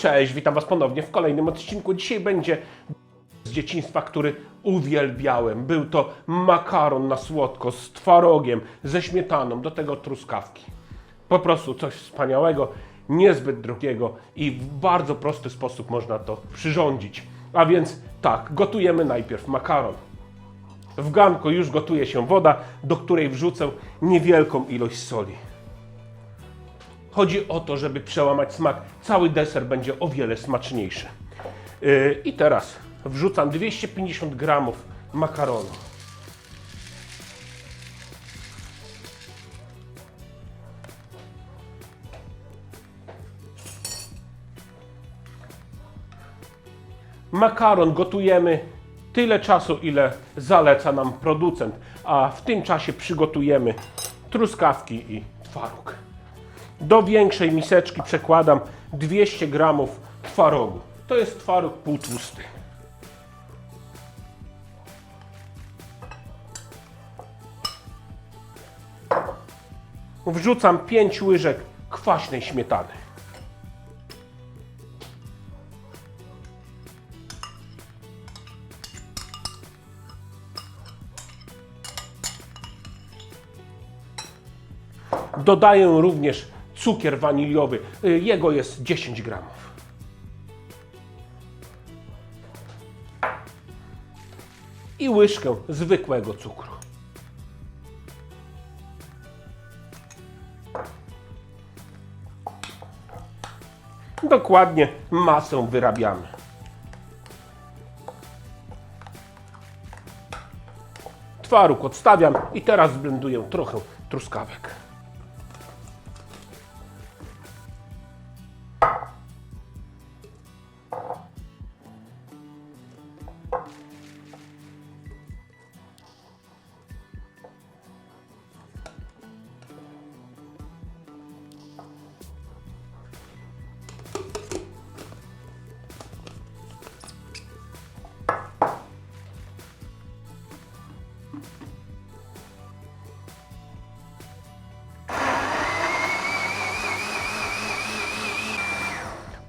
Cześć, witam Was ponownie w kolejnym odcinku. Dzisiaj będzie z dzieciństwa, który uwielbiałem. Był to makaron na słodko z twarogiem, ze śmietaną, do tego truskawki. Po prostu coś wspaniałego, niezbyt drogiego i w bardzo prosty sposób można to przyrządzić. A więc tak, gotujemy najpierw makaron. W garnku już gotuje się woda, do której wrzucę niewielką ilość soli. Chodzi o to, żeby przełamać smak. Cały deser będzie o wiele smaczniejszy. Yy, I teraz wrzucam 250 gramów makaronu. Makaron gotujemy tyle czasu, ile zaleca nam producent, a w tym czasie przygotujemy truskawki i twaróg. Do większej miseczki przekładam 200 gramów twarogu. To jest twaróg półtłusty. Wrzucam 5 łyżek kwaśnej śmietany. Dodaję również cukier waniliowy. Y, Jego jest 10 gramów. I łyżkę zwykłego cukru. Dokładnie masę wyrabiamy. Twaróg odstawiam i teraz zblenduję trochę truskawek.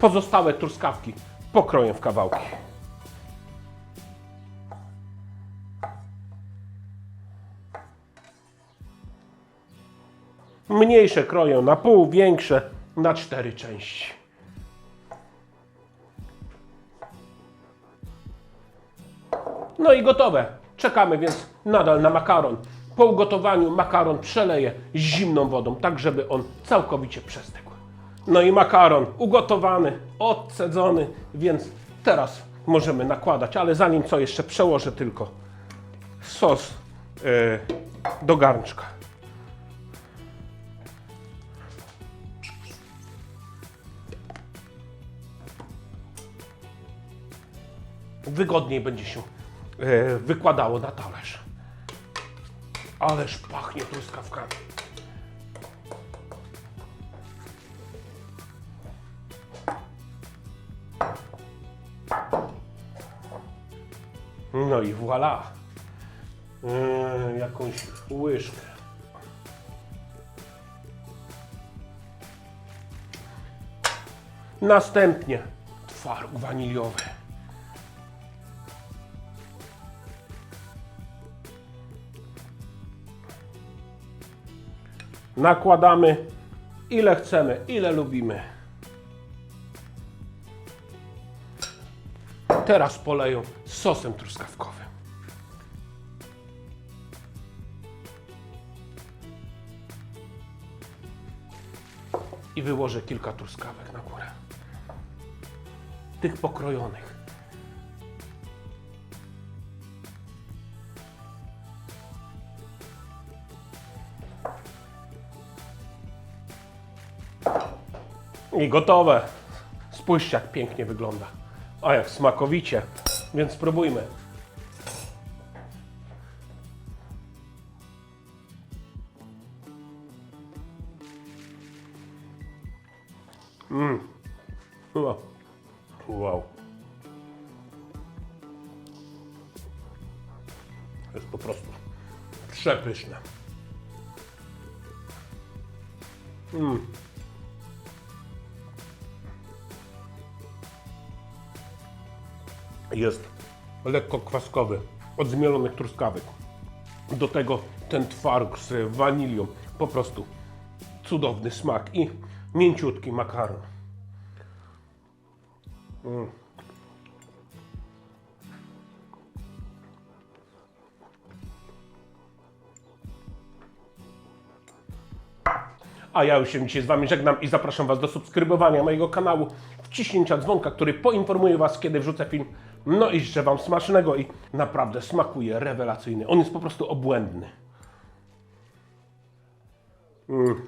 Pozostałe truskawki pokroję w kawałki. Mniejsze kroję na pół, większe na cztery części. No i gotowe. Czekamy więc nadal na makaron. Po ugotowaniu makaron przeleję zimną wodą, tak żeby on całkowicie przestygł. No i makaron ugotowany, odcedzony, więc teraz możemy nakładać, ale zanim co jeszcze przełożę tylko sos e, do garnczka. Wygodniej będzie się e, wykładało na talerz. Ależ pachnie truskawkami. No i voilà. Yy, jakąś łyżkę. Następnie twaróg waniliowy. Nakładamy ile chcemy, ile lubimy. Teraz poleję sosem truskawkowym. I wyłożę kilka truskawek na górę. Tych pokrojonych. I gotowe. Spójrzcie, jak pięknie wygląda. A jak smakowicie. Więc spróbujmy. Mmm. Wow. wow. Jest po prostu przepyszne. Jest lekko kwaskowy od zmielonych truskawek. Do tego ten twaróg z wanilią. Po prostu cudowny smak i mięciutki makaron. A ja już się dzisiaj z Wami żegnam i zapraszam Was do subskrybowania mojego kanału, wciśnięcia dzwonka, który poinformuje Was, kiedy wrzucę film. No i życzę Wam smacznego i naprawdę smakuje rewelacyjny. On jest po prostu obłędny. Mm.